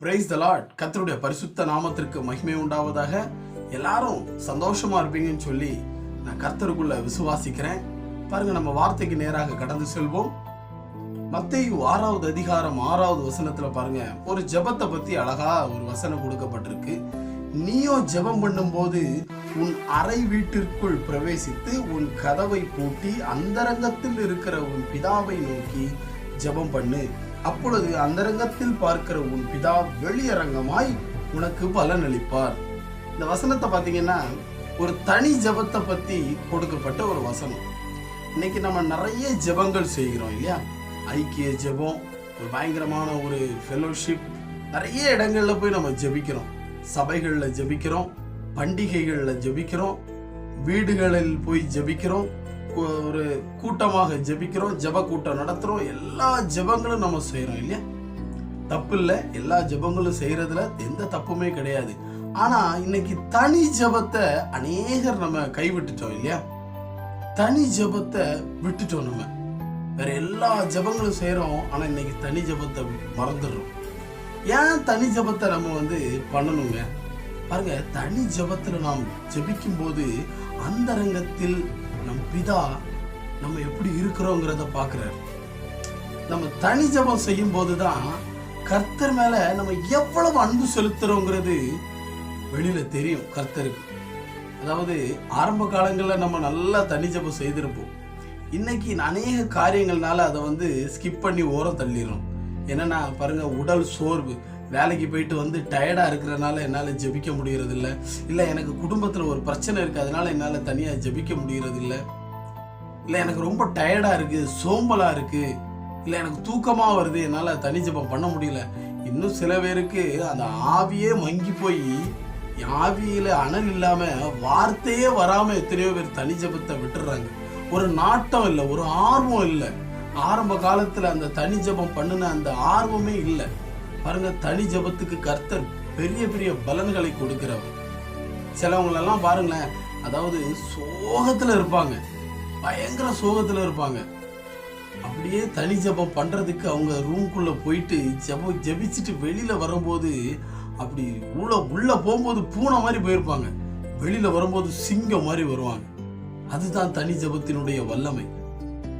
Praise the Lord கர்த்தருடைய பரிசுத்த நாமத்திற்கு மகிமை உண்டாவதாக. எல்லாரும் சந்தோஷமா இருப்பீங்கன்னு சொல்லி நான் கர்த்தருக்குள்ள விசுவாசிக்கிறேன். பாருங்க நம்ம வார்த்தைக்கு நேராக கடந்து செல்வோம். மத்தையு ஆறாவது அதிகாரம் ஆறாவது வசனத்துல பாருங்க ஒரு ஜெபத்தை பத்தி அழகா ஒரு வசனம் கொடுக்கப்பட்டிருக்கு. நீயோ ஜெபம் பண்ணும்போது உன் அறை வீட்டிற்குள் பிரவேசித்து உன் கதவை பூட்டி அந்தரங்கத்தில் இருக்கிற உன் பிதாவை நோக்கி ஜெபம் பண்ணு. அப்பொழுது அந்தரங்கத்தில் பார்க்கிற உன் பிதா வெளியரங்கமாய் உனக்கு பலன் அளிப்பார் இந்த வசனத்தை பார்த்தீங்கன்னா ஒரு தனி ஜெபத்தை பத்தி கொடுக்கப்பட்ட ஒரு வசனம். இன்னைக்கு நம்ம நிறைய ஜெபங்கள் செய்கிறோம் இல்லையா? ஐக்கிய ஜெபம் ஒரு பயங்கரமான ஒரு ஃபெலோஷிப் நிறைய இடங்கள்ல போய் நம்ம ஜெபிக்கிறோம். சபைகளில் ஜெபிக்கிறோம் பண்டிகைகளில் ஜெபிக்கிறோம் வீடுகளில் போய் ஜெபிக்கிறோம் ஒரு கூட்டமாக ஜெபிக்கிறோம் ஜெப கூட்டம் நடத்துகிறோம் எல்லா ஜெபங்களும் நம்ம செய்கிறோம் இல்லையா? தப்பு இல்லை எல்லா ஜெபங்களும் செய்கிறதுல எந்த தப்புமே கிடையாது. ஆனால் இன்னைக்கு தனி ஜெபத்தை அநேகர் நம்ம கைவிட்டுட்டோம் இல்லையா? தனி ஜெபத்தை விட்டுட்டோம் நம்ம. வேற எல்லா ஜெபங்களும் செய்கிறோம் ஆனால் இன்னைக்கு தனி ஜெபத்தை மறந்துடுறோம். ஏன் தனி ஜெபத்தை நம்ம வந்து பண்ணணுங்க? பாருங்க தனி ஜபத்தில் நாம் ஜபிக்கும் போது அந்தரங்கத்தில் நம் பிதா நம்ம எப்படி இருக்கிறோங்கிறத பார்க்குறாரு. நம்ம தனி ஜபம் செய்யும் போது தான் கர்த்தர் மேல நம்ம எவ்வளவு அன்பு செலுத்துறோங்கிறது வெளியில தெரியும் கர்த்தருக்கு. அதாவது ஆரம்ப காலங்களில் நம்ம நல்லா தனி ஜெபம் செய்திருப்போம். இன்னைக்கு அநேக காரியங்கள்னால அதை வந்து ஸ்கிப் பண்ணி ஓரம் தள்ளிடுறோம். என்னன்னா பாருங்க உடல் சோர்வு. வேலைக்கு போயிட்டு வந்து டயர்டாக இருக்கிறனால என்னால் ஜெபிக்க முடியறது இல்லை எனக்கு குடும்பத்தில் ஒரு பிரச்சனை இருக்குது அதனால் என்னால் தனியாக ஜெபிக்க முடியறதில்ல. இல்லை எனக்கு ரொம்ப டயர்டாக இருக்குது சோம்பலாக இருக்குது இல்லை எனக்கு தூக்கமாக வருது என்னால் தனி ஜெபம் பண்ண முடியல. இன்னும் சில பேருக்கு அந்த ஆவியே மங்கி போய் ஆவியில் அனல் இல்லாமல் வார்த்தையே வராமல் எத்தனையோ பேர் தனி ஜெபத்தை விட்டுடுறாங்க ஒரு நாட்டம் இல்லை ஒரு ஆர்வம் இல்லை. ஆரம்ப காலத்தில் அந்த தனி ஜெபம் பண்ணின அந்த ஆர்வமே இல்லை. பாருங்க தனி ஜெபத்துக்கு கர்த்தர் பெரிய பெரிய பலன்களை கொடுக்கிறவர். சிலவங்களெல்லாம் பாருங்களேன் அதாவது சோகத்துல இருப்பாங்க. பயங்கர சோகத்துல இருப்பாங்க. அப்படியே தனி ஜெபம் பண்றதுக்கு அவங்க ரூம்குள்ள போயிட்டு ஜெபம் ஜெபிச்சுட்டு வெளியில வரும்போது அப்படி உள்ள உள்ள போகும்போது பூனை மாதிரி போயிருப்பாங்க. வெளியில வரும்போது சிங்கம் மாதிரி வருவாங்க. அதுதான் தனி ஜெபத்தினுடைய வல்லமை.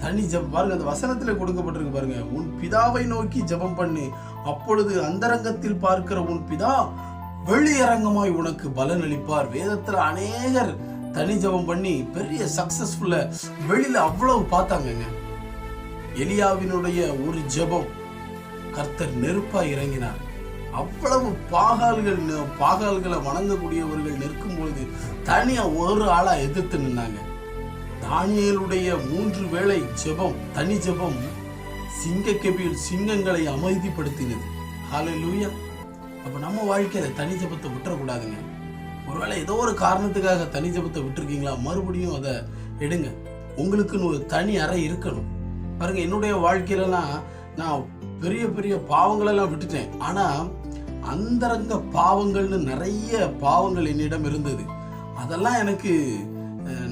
தனி ஜெபம் பாருங்க அந்த வசனத்துல கொடுக்கப்பட்டிருக்கு பாருங்க உன் பிதாவை நோக்கி ஜெபம் பண்ணு அப்பொழுது அந்தரங்கத்தில் பார்க்கிற உன் பிதா வெளியரங்கமாய் உனக்கு பலன் அளிப்பார் வேதத்துல அநேகர் தனி ஜெபம் பண்ணி பெரிய சக்சஸ்ஃபுல்ல வெளியில அவ்வளவு பார்த்தாங்கங்க. எலியாவினுடைய ஒரு ஜெபம் கர்த்தர் நெருப்பா இறங்கினார். அவ்வளவு பாகால்கள் பாகால்களை வணங்கக்கூடியவர்கள் நிற்கும் பொழுது தனியா ஒரு ஆளா எதிர்த்து நின்னாங்க. தானியலுடைய மூன்று வேளை ஜெபம் தனி ஜெபம் சிங்கக்கெபியில் சிங்கங்களை அமைதிப்படுத்தினது. காலைலிய அப்போ நம்ம வாழ்க்கையில தனி ஜெபத்தை விட்டுறக்கூடாதுங்க. ஒருவேளை ஏதோ ஒரு காரணத்துக்காக தனி ஜபத்தை விட்டுருக்கீங்களா? மறுபடியும் அதை எடுங்க. உங்களுக்குன்னு ஒரு தனி அறை இருக்கணும். பாருங்க என்னுடைய வாழ்க்கையிலலாம் நான் பெரிய பெரிய பாவங்களெல்லாம் விட்டுட்டேன். ஆனால் அந்தரங்க பாவங்கள்னு நிறைய பாவங்கள் என்னிடம் இருந்தது. அதெல்லாம் எனக்கு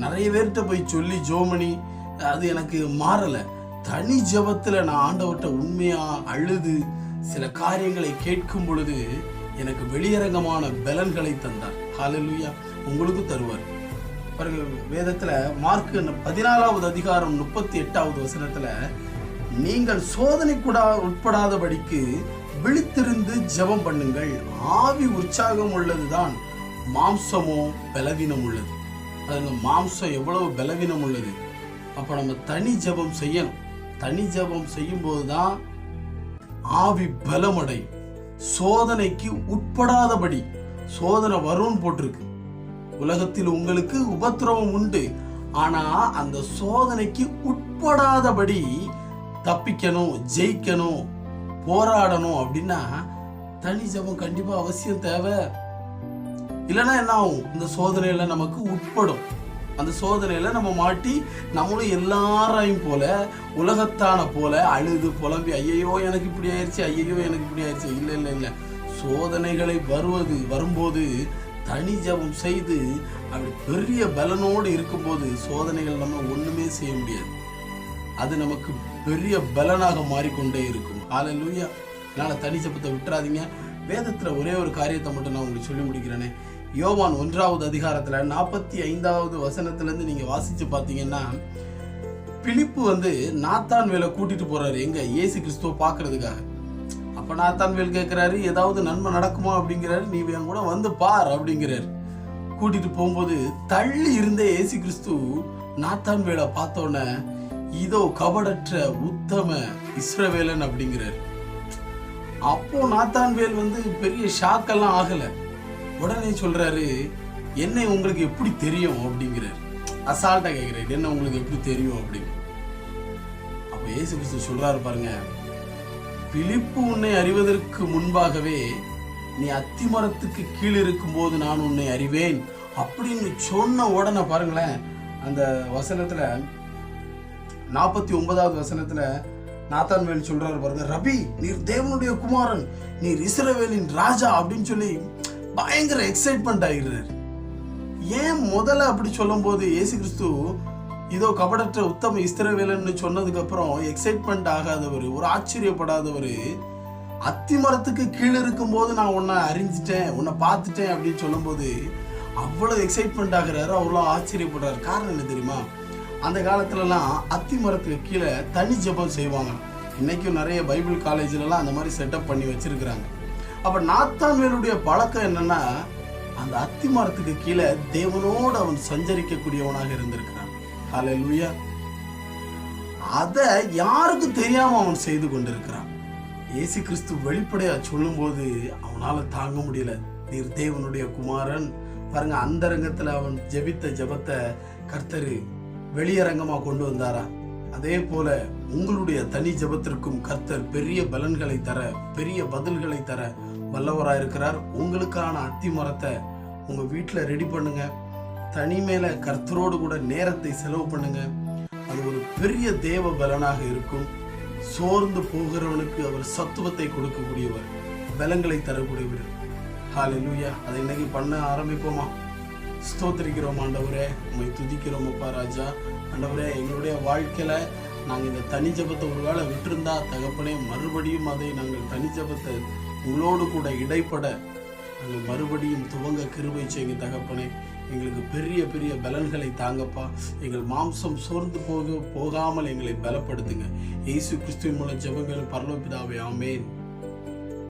நிறைய பேர்கிட்ட போய் சொல்லி ஜோமணி அது எனக்கு மாறலை. தனி ஜெபத்துல நான் ஆண்டவர்கிட்ட உண்மையா அழுது சில காரியங்களை கேட்கும் பொழுது எனக்கு வெளியரங்கமான பலன்களை தந்தார். ஹாலலுயா உங்களுக்கு தருவார். பாருங்க வேதத்துல மார்க் பதினாலாவது அதிகாரம் முப்பத்தி எட்டாவது வசனத்துல நீங்கள் சோதனை கூட உட்படாதபடிக்கு விழித்திருந்து ஜெபம் பண்ணுங்கள். ஆவி உற்சாகம் உள்ளதுதான் மாம்சமோ பலவீனம் உள்ளது. அதுங்க மாம்சம் எவ்வளவு பலவீனம் உள்ளது. அப்ப நம்ம தனி ஜெபம் செய்யணும். தனி ஜபம் செய்யும் போதுதான் ஆவி பலமடையும் சோதனைக்கு உட்படாதபடி சோதனை வரும்னு போட்டிருக்கு. உலகத்தில் உங்களுக்கு உபத்திரவம் உண்டு. ஆனா அந்த சோதனைக்கு உட்படாதபடி தப்பிக்கணும் ஜெயிக்கணும் போராடணும் அப்படின்னா தனி ஜெபம் கண்டிப்பா அவசியம் தேவை. இல்லைன்னா என்ன ஆகும்? இந்த சோதனையில நமக்கு உட்படும். அந்த சோதனையில நம்ம மாட்டி நம்மளும் எல்லாரையும் போல உலகத்தான போல அழுது புலம்பி ஐயையோ எனக்கு இப்படி ஆயிடுச்சு ஐயையோ எனக்கு இப்படி ஆயிடுச்சு இல்லை இல்லை இல்லை. சோதனைகளை வருவது வரும்போது தனி ஜெபம் செய்து அப்படி பெரிய பலனோடு இருக்கும்போது சோதனைகள் நம்ம ஒண்ணுமே செய்ய முடியாது. அது நமக்கு பெரிய பலனாக மாறிக்கொண்டே இருக்கும். ஹalleluya. அதனால தனி ஜெபத்தை விட்டுறாதீங்க. வேதத்துல ஒரே ஒரு காரியத்தை மட்டும் நான் உங்களுக்கு சொல்லி முடிக்கிறேனே. யோவான் ஒன்றாவது அதிகாரத்தில் நாற்பத்தி ஐந்தாவது வசனத்திலேருந்து நீங்கள் வாசித்து பார்த்தீங்கன்னா பிலிப்பு வந்து நாத்தான் வேலை போகிறாரு எங்கே எங்க? இயேசு கிறிஸ்துவ பாக்குறதுக்காக அப்போ நாத்தான் வேல் ஏதாவது நன்மை நடக்குமா அப்படிங்கிறாரு. நீ என் கூட வந்து பார் அப்படிங்கிறாரு. கூட்டிட்டு போகும்போது தள்ளி இருந்த ஏசு கிறிஸ்து நாத்தான் வேலை பார்த்தோன்னே இதோ கபடற்ற உத்தம இஸ்ரவேலன் அப்படிங்கிறாரு. அப்போ நாத்தான் வேல் வந்து பெரிய ஷாக்கெல்லாம் ஆகலை. உடனே சொல்றாரு என்னை உங்களுக்கு எப்படி தெரியும்? அப்படிங்கிறாரு. அசால்ட்டா கேட்கிறாரு என்ன உங்களுக்கு எப்படி தெரியும்? அப்படின்னு. அப்ப ஏசு கிறிஸ்து சொல்றாரு பாருங்க பிலிப்பு உன்னை அறிவதற்கு முன்பாகவே நீ அத்திமரத்துக்கு கீழ் இருக்கும்போது நான் உன்னை அறிவேன். அப்படின்னு சொன்ன உடனே பாருங்களேன் அந்த வசனத்துல நாற்பத்தி ஒன்பதாவது வசனத்துல நாத்தான்வேல் சொல்றாரு பாருங்க ரபி நீர் தேவனுடைய குமாரன் நீர் இஸ்ரவேலின் ராஜா அப்படின்னு சொல்லி பயங்கர எக்ஸைட்மெண்ட் ஆகிறார் ஏன் முதல்ல அப்படி சொல்லும்போது ஏசு கிறிஸ்து இதோ கபடற்ற உத்தம இஸ்திரவேலன்னு சொன்னதுக்கப்புறம் எக்ஸைட்மெண்ட் ஆகாதவர் ஒரு ஆச்சரியப்படாதவர் அத்திமரத்துக்கு கீழே இருக்கும்போது நான் உன்னை அறிஞ்சிட்டேன் உன்னை பார்த்துட்டேன் அப்படின்னு சொல்லும்போது அவ்வளோ எக்ஸைட்மெண்ட் ஆகிறாரு அவ்வளோ ஆச்சரியப்படுறாரு. காரணம் என்ன தெரியுமா? அந்த காலத்துலலாம் அத்தி மரத்துக்கு கீழே தனி ஜெபம் செய்வாங்க. இன்றைக்கும் நிறைய பைபிள் காலேஜ்லலாம் அந்த மாதிரி செட்டப் பண்ணி வச்சுருக்குறாங்க. அப்ப நாத்தான்வேலுடைய பழக்கம் என்னன்னா அந்த அத்தி மரத்துக்கு கீழே தேவனோடு அவன் சஞ்சரிக்கக்கூடியவனாக இருந்திருக்கிறான். ஹalleluya. அதை யாருக்கு தெரியாம அவன் செய்து கொண்டிருக்கிறான். ஏசு கிறிஸ்து வெளிப்படையா சொல்லும்போது அவனால தாங்க முடியல. நீர் தேவனுடைய குமாரன். பாருங்க அந்தரங்கத்துல அவன் ஜெபித்த ஜெபத்தை கர்த்தர் வெளியரங்கமா கொண்டு வந்தாரா? அதே போல உங்களுடைய தனி ஜெபத்திற்கும் கர்த்தர் பெரிய பலன்களை தர பெரிய பதில்களை தர வல்லவராக இருக்கிறார். உங்களுக்கான அத்தி மரத்தை உங்க வீட்டில் ரெடி பண்ணுங்க. தனிமேல கர்த்தரோடு கூட நேரத்தை செலவு பண்ணுங்க. அது ஒரு பெரிய தேவ பலனாக இருக்கும். சோர்ந்து போகிறவனுக்கு அவர் சத்துவத்தை கொடுக்கக்கூடியவர் பலங்களை தரக்கூடியவர். ஹalleluya அதை இன்னைக்கு பண்ண ஆரம்பிப்போமா? ஸ்தோத்திரிக்கிறோம் ஆண்டவரே உண்மை துதிக்கிறோம் அப்பா ராஜா. ஆண்டவரே எங்களுடைய வாழ்க்கையில நாங்கள் இந்த தனி ஜபத்தை ஒருவேளை விட்டுருந்தா தகப்பனே மறுபடியும் அதை நாங்கள் தனி ஜபத்தை உங்களோடு கூட இடைப்பட. நாங்கள் மறுபடியும் துவங்க கிருபை செய்யுங்க தகப்பனே எங்களுக்கு பெரிய பெரிய பலன்களை தாங்கப்பா. எங்கள் மாம்சம் சோர்ந்து போக போகாமல் எங்களை பலப்படுத்துங்க. இயேசு கிறிஸ்துவின் மூலம் ஜெபங்களும் பரலோபிதாவே ஆமேன்.